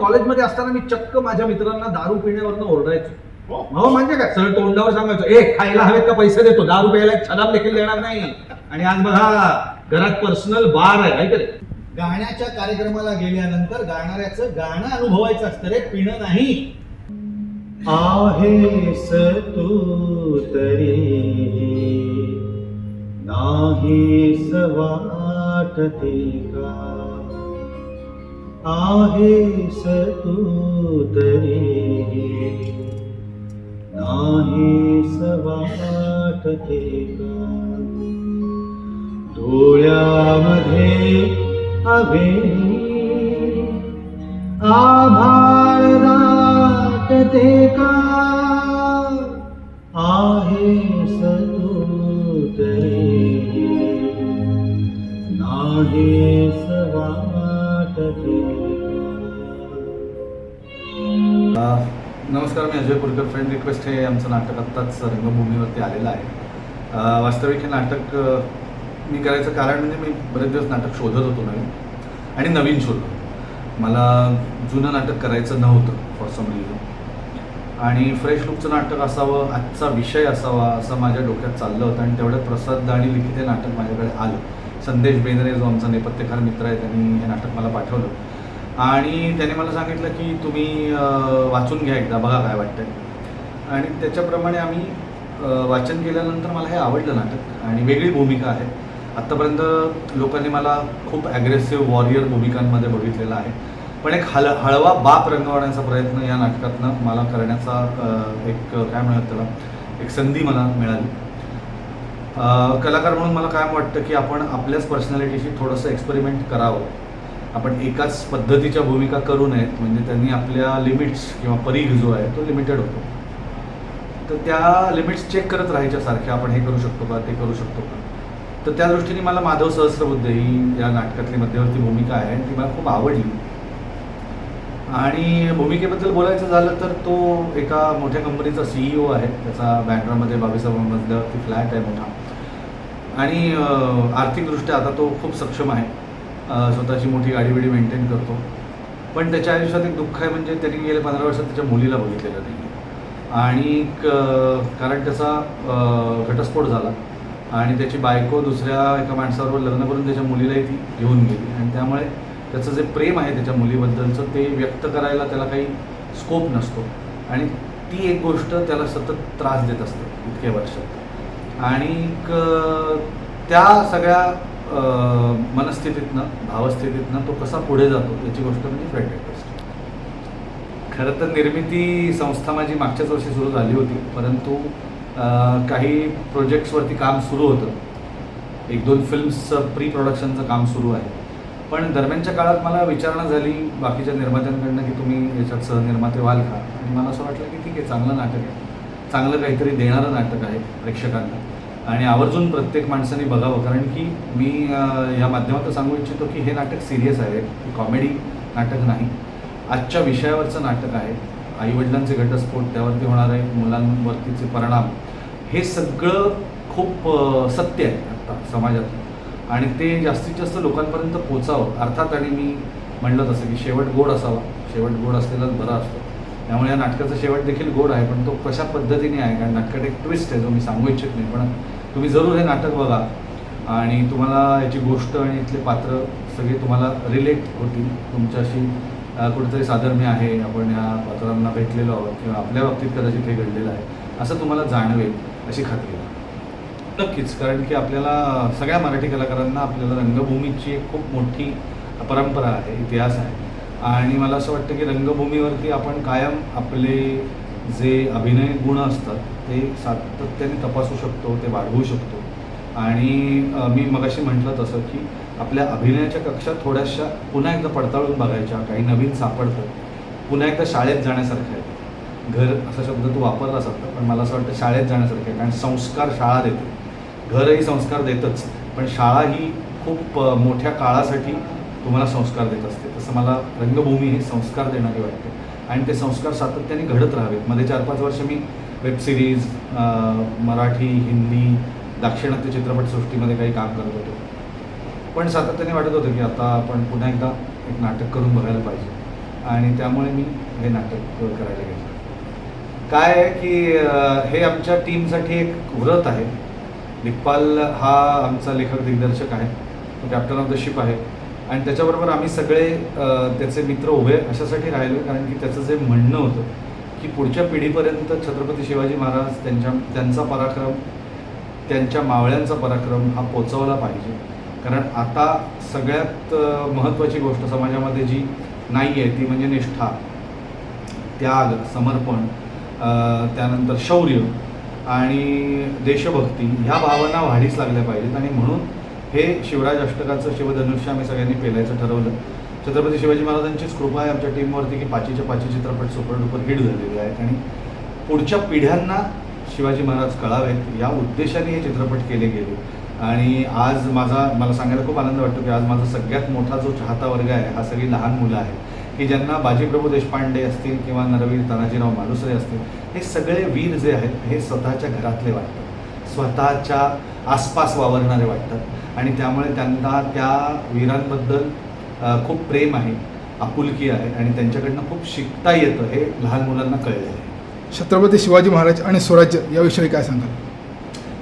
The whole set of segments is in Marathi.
कॉलेजमध्ये असताना मी चक्क माझ्या मित्रांना दारू पिण्यावरनं ओरडायचो. हो. म्हणजे काय? सरळ तोंडावर सांगायचो ए खायला हवेत का पैसे देतो? दारू प्यायला एक छदाम देखील देणार नाही. आणि आज बघा घरात पर्सनल बार आहे रे. गाण्याच्या कार्यक्रमाला गेल्यानंतर गाणाऱ्याचं गाणं अनुभवायचं असतं रे पिणं नाही. आहेस तू तरी नाहीस वाटते का? आहे सूतरे आसवाटते का डोळ्याधे अभि आभाराटते का नमस्कार मी अजय कुरकर फ्रेंड रिक्वेस्ट हे आमचं नाटक आत्ताच रंगभूमीवरती आलेलं आहे. वास्तविक हे नाटक मी करायचं कारण म्हणजे मी बरेच दिवस नाटक शोधत होतो नवीन आणि नवीन शोधलो मला जुनं नाटक करायचं नव्हतं फॉर सम रिझन आणि फ्रेश लुकचं नाटक असावं आजचा विषय असावा असं माझ्या डोक्यात चाललं होतं आणि तेवढ्यात प्रसाद आणि लिखित हे नाटक माझ्याकडे आलं. संदेश बेंद्रे जो आमचा नेपथ्यकार मित्र आहे त्यांनी हे नाटक मला पाठवलं. आणि त्याने मला सांगितलं की तुम्ही वाचून घ्या एकदा बघा काय वाटतं आणि त्याच्याप्रमाणे आम्ही वाचन केल्यानंतर मला हे आवडलं नाटक आणि वेगळी भूमिका आहे. आत्तापर्यंत लोकांनी मला खूप ॲग्रेसिव्ह वॉरियर भूमिकांमध्ये बघितलेलं आहे. पण एक हल हळवा बाप रंगवण्याचा प्रयत्न या नाटकातनं मला करण्याचा एक काय म्हणत त्याला एक संधी मला मिळाली. कलाकार म्हणून मला काय वाटतं की आपण आपल्याच पर्सनॅलिटीशी थोडंसं एक्सपेरिमेंट करावं. आपण एकाच पद्धतीच्या भूमिका करू नयेत म्हणजे त्यांनी आपल्या लिमिट्स किंवा परीघ जो आहे तो लिमिटेड होतो. तर त्या लिमिट्स चेक करत राहायच्या सारख्या आपण हे करू शकतो का ते करू शकतो का? तर त्या दृष्टीने मला माधव सहस्रबुद्ध ही या नाटकातली मध्यवर्ती भूमिका आहे आणि ती मला खूप आवडली. आणि भूमिकेबद्दल बोलायचं झालं तर तो एका मोठ्या कंपनीचा सीईओ आहे त्याचा बँड्रामध्ये बावीसाव्या फ्लॅट आहे मोठा. आणि आर्थिकदृष्ट्या आता तो खूप सक्षम आहे. स्वतःची मोठी गाडी बिडी मेंटेन करतो. पण त्याच्या आयुष्यात एक दुःख आहे म्हणजे त्यांनी गेल्या पंधरा वर्षात त्याच्या मुलीला बघितलेलं नाही. आणि क- कारण त्याचा घटस्फोट झाला. आणि त्याची बायको दुसऱ्या एका माणसाबरोबर लग्न करून त्याच्या मुलीलाही ती घेऊन गेली. आणि त्यामुळे त्याचं जे प्रेम आहे त्याच्या मुलीबद्दलचं ते व्यक्त करायला त्याला काही स्कोप नसतो. आणि ती एक गोष्ट त्याला सतत त्रास देत असते इतक्या वर्षात. आणि क- त्या सगळ्या मनस्थितीतनं भावस्थितीतनं तो कसा पुढे जातो याची गोष्ट म्हणजे फ्रेंड रिक्वेस्ट खरं तर निर्मिती संस्था माझी मागच्याच वर्षी सुरू झाली होती परंतु काही प्रोजेक्ट्सवरती काम सुरू होतं. एक दोन फिल्म्सचं प्री प्रोडक्शनचं काम सुरू आहे. पण दरम्यानच्या काळात मला विचारणा झाली बाकीच्या निर्मात्यांकडनं की तुम्ही याच्यात सहनिर्माते व्हाल का? आणि मला असं वाटलं की ठीक आहे चांगलं नाटक आहे. चांगलं काहीतरी देणारं नाटक आहे प्रेक्षकांना. आणि आवर्जून प्रत्येक माणसाने बघावं. कारण की मी या माध्यमातून सांगू इच्छितो की हे नाटक सिरियस आहे. कॉमेडी नाटक नाही. आजच्या विषयावरचं नाटक आहे. आईवडिलांचे घटस्फोट त्यावरती होणारे मुलांवरतीचे परिणाम. हे सगळं खूप सत्य आहे आत्ता समाजात. आणि ते जास्तीत जास्त लोकांपर्यंत पोचावं. अर्थात आणि मी म्हणलं तसं की शेवट गोड असावा. शेवट गोड असलेलाच बरा असतो. त्यामुळे या नाटकाचा शेवट देखील गोड आहे पण तो कशा पद्धतीने आहे? कारण नाटकात एक ट्विस्ट आहे जो मी सांगू इच्छित नाही. पण तुम्ही जरूर हे नाटक बघा. आणि तुम्हाला याची गोष्ट आणि इथले पात्र सगळे तुम्हाला रिलेट होतील. तुमच्याशी कुठेतरी साधर्म्य आहे. आपण ह्या पात्रांना भेटलेलो आहोत किंवा आपल्या बाबतीत कदाचित हे घडलेलं आहे. असं तुम्हाला जाणवेल अशी खात्री नक्कीच. कारण की आपल्याला सगळ्या मराठी कलाकारांना आपल्याला रंगभूमीची एक खूप मोठी परंपरा आहे इतिहास आहे. आणि मला असं वाटतं की रंगभूमीवरती आपण कायम आपले जे अभिनय गुण असतात ते सातत्याने तपासू शकतो ते वाढवू शकतो. आणि मी मगाशी म्हटलं तसं की आपल्या अभिनयाच्या कक्षा थोड्याशा पुन्हा एकदा पडताळून बघायच्या काही नवीन सापडतं. पुन्हा एकदा शाळेत जाण्यासारखं आहे. घर असा शब्द तू वापरलास आता पण मला असं वाटतं शाळेत जाण्यासारखं आहे कारण संस्कार शाळा देते. घरही संस्कार देतच पण शाळा ही खूप मोठ्या काळासाठी तुम्हाला संस्कार देत असते. तसं मला रंगभूमी हे संस्कार देणारी वाटते. आणि ते संस्कार सातत्याने घडत राहावेत. मध्ये चार पाच वर्ष मी वेबसिरीज मराठी हिंदी दाक्षिणात्य चित्रपटसृष्टीमध्ये काही काम करत होतो. पण सातत्याने वाटत होतं की आता आपण पुन्हा एकदा एक नाटक करून बघायला पाहिजे. आणि त्यामुळे मी हे नाटक करायला गेलो. काय आहे की हे आमच्या टीमसाठी एक व्रत आहे. दिग्पाल हा आमचा लेखक दिग्दर्शक आहे. कॅप्टन ऑफ द शिप आहे. आणि त्याच्याबरोबर आम्ही सगळे त्याचे मित्र उभे अशासाठी राहिलो कारण की त्याचं जे म्हणणं होतं की पुढच्या पिढीपर्यंत छत्रपती शिवाजी महाराज त्यांच्या त्यांचा पराक्रम त्यांच्या मावळ्यांचा पराक्रम हा पोचवला पाहिजे. कारण आता सगळ्यात महत्त्वाची गोष्ट समाजामध्ये जी नाही आहे ती म्हणजे निष्ठा त्याग समर्पण त्यानंतर शौर्य आणि देशभक्ती ह्या भावना वाढीस लागल्या पाहिजेत. आणि म्हणून हे शिवराज अष्टकाचं शिवधनुष्य आम्ही सगळ्यांनी पेलायचं ठरवलं. छत्रपती शिवाजी महाराजांचीच कृपा आहे आमच्या टीमवरती की पाचीच्या पाची चित्रपट सुपरडुपर हिट झालेले आहेत. आणि पुढच्या पिढ्यांना शिवाजी महाराज कळावेत या उद्देशाने हे चित्रपट केले गेले. आणि आज माझा मला सांगायला खूप आनंद वाटतो की आज माझा सगळ्यात मोठा जो चाहता वर्ग आहे हा सगळी लहान मुलं आहेत. की ज्यांना बाजीप्रभू देशपांडे असतील किंवा नरवीर तानाजीराव मालुसरे असतील हे सगळे वीर जे आहेत हे स्वतःच्या घरातले वाटतात. स्वतःच्या आसपास वावरणारे वाटतात. आणि त्यामुळे त्यांना त्या वीरांबद्दल खूप प्रेम आहे आपुलकी आहे आणि त्यांच्याकडनं खूप शिकता येतं हे लहान मुलांना कळलेलं आहे. छत्रपती शिवाजी महाराज आणि स्वराज्य याविषयी काय सांगाल?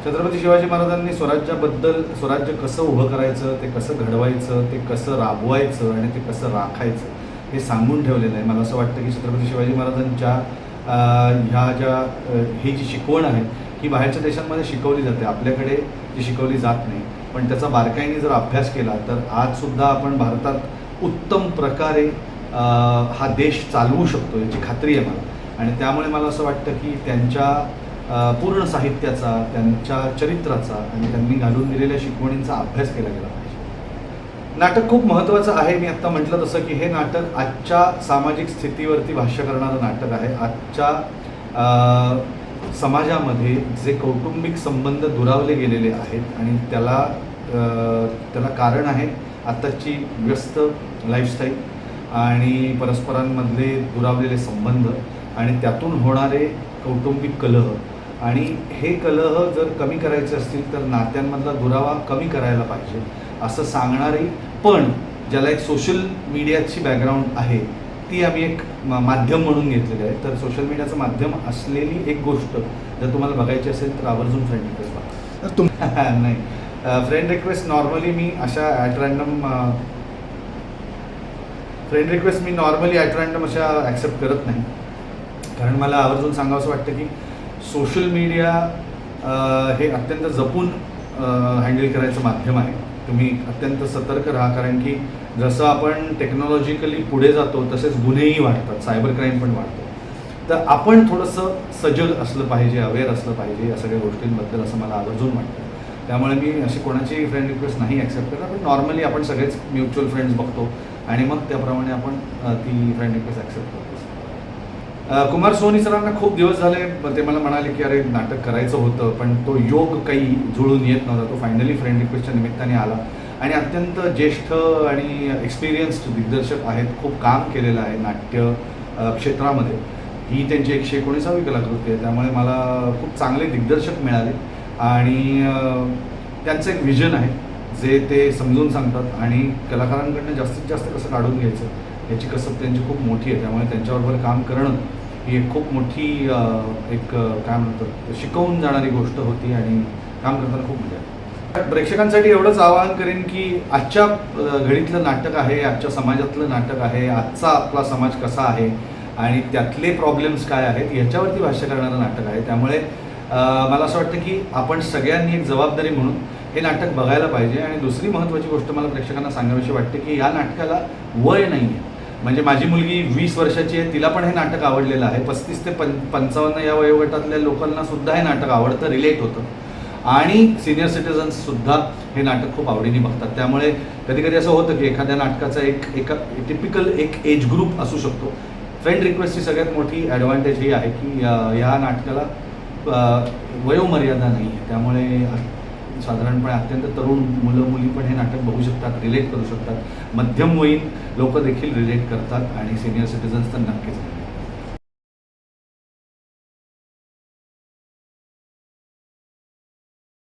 छत्रपती शिवाजी महाराजांनी स्वराज्याबद्दल स्वराज्य कसं उभं करायचं ते कसं घडवायचं ते कसं राबवायचं आणि ते कसं राखायचं हे सांगून ठेवलेलं आहे. मला असं वाटतं की छत्रपती शिवाजी महाराजांच्या ह्या ज्या ही जी शिकवण आहे ही बाहेरच्या देशांमध्ये शिकवली जाते. आपल्याकडे ती शिकवली जात नाही. पण त्याचा बारकाईने जर अभ्यास केला तर आजसुद्धा आपण भारतात उत्तम प्रकारे हा देश चालवू शकतो याची खात्री आहे मला. आणि त्यामुळे मला असं वाटतं की त्यांच्या पूर्ण साहित्याचा त्यांच्या चरित्राचा आणि त्यांनी घालून दिलेल्या शिकवणींचा अभ्यास केला गेला पाहिजे. नाटक खूप महत्त्वाचं आहे. मी आत्ता म्हटलं तसं की हे नाटक आजच्या सामाजिक स्थितीवरती भाष्य करणारं नाटक आहे. आजच्या समाजामध्ये जे कौटुंबिक संबंध दुरावले गेलेले आहेत आणि त्याला त्याला कारण आहे आत्ताची व्यस्त लाईफस्टाईल आणि परस्परांमधले दुरावलेले संबंध आणि त्यातून होणारे कौटुंबिक कलह. आणि हे कलह जर कमी करायचे असतील तर नात्यांमधला दुरावा कमी करायला पाहिजे असं सांगणारी पण ज्याला एक सोशल मीडियाची बॅकग्राऊंड आहे ती आम्ही एक माध्यम म्हणून घेतलेली आहे. तर सोशल मीडियाचं माध्यम असलेली एक गोष्ट जर तुम्हाला बघायची असेल तर आवर्जून फ्रेंड रिक्वेस्ट बघा. तुम नाही. फ्रेंड रिक्वेस्ट नॉर्मली मी अशा ॲट रॅन्डम फ्रेंड रिक्वेस्ट मी नॉर्मली ॲट रॅन्डम अशा ॲक्सेप्ट करत नाही. कारण मला आवर्जून सांगावंसं वाटतं की सोशल मीडिया हे अत्यंत जपून हँडल करायचं माध्यम आहे. तुम्ही अत्यंत सतर्क राहा. कारण की जसं आपण टेक्नॉलॉजिकली पुढे जातो तसेच गुन्हेही वाढतात सायबर क्राईम पण वाढतो. तर आपण थोडंसं सजग असलं पाहिजे अवेअर असलं पाहिजे या सगळ्या गोष्टींबद्दल असं मला आवर्जून वाटतं. त्यामुळे मी अशी कोणाची फ्रेंड रिक्वेस्ट नाही ॲक्सेप्ट करणार पण नॉर्मली आपण सगळेच म्युच्युअल फ्रेंड्स बघतो आणि मग त्याप्रमाणे आपण ती फ्रेंड रिक्वेस्ट ॲक्सेप्ट करतो. कुमार सोनी सरांना खूप दिवस झाले ते मला म्हणाले की अरे नाटक करायचं होतं पण तो योग काही जुळून येत नव्हता. तो फायनली फ्रेंड रिक्वेस्टच्या निमित्ताने आला. आणि अत्यंत ज्येष्ठ आणि एक्सपिरियन्स्ड दिग्दर्शक आहेत खूप काम केलेलं आहे नाट्य क्षेत्रामध्ये. ही त्यांची एकशे एकोणीसावी कलाकृती आहे त्यामुळे मला खूप चांगले दिग्दर्शक मिळाले. आणि त्यांचं एक विजन आहे जे ते समजून सांगतात आणि कलाकारांकडनं जास्तीत जास्त कसं काढून घ्यायचं याची कसब त्यांची खूप मोठी आहे. त्यामुळे त्यांच्याबरोबर काम करणं ही एक खूप मोठी एक काय म्हणतात शिकवून जाणारी गोष्ट होती आणि काम करताना खूप मजा प्रेक्षकांसाठी एवढंच आवाहन करेन की आजच्या घडीतलं नाटक आहे आजच्या समाजातलं नाटक आहे आजचा आपला समाज कसा आहे आणि त्यातले प्रॉब्लेम्स काय आहेत याच्यावरती भाष्य करणारं नाटक आहे. त्यामुळे मला असं वाटतं की आपण सगळ्यांनी एक जबाबदारी म्हणून हे नाटक बघायला पाहिजे आणि दुसरी महत्त्वाची गोष्ट मला प्रेक्षकांना सांगावीशी वाटते की या नाटकाला वय नाही आहे म्हणजे माझी मुलगी वीस वर्षाची आहे तिला पण हे नाटक आवडलेलं आहे. पस्तीस ते पं पंचावन्न या वयोगटातल्या लोकांना सुद्धा हे नाटक आवडतं रिलेट होतं. आणि सिनियर सिटीजन्स सुद्धा हे नाटक खूप आवडीने बघतात. त्यामुळे कधी कधी असं होतं की एखाद्या नाटकाचा एक एका टिपिकल एक एज ग्रुप असू शकतो. फ्रेंड रिक्वेस्टची सगळ्यात मोठी ॲडव्हान्टेज ही आहे की या नाटकाला वयोमर्यादा नाही आहे त्यामुळे साधारणपणे अत्यंत तरुण मुलं मुली पण हे नाटक बघू शकतात रिलेट करू शकतात. मध्यमवयीन लोक देखील रिलेट करतात आणि सिनियर सिटीजन्स तर नक्कीच.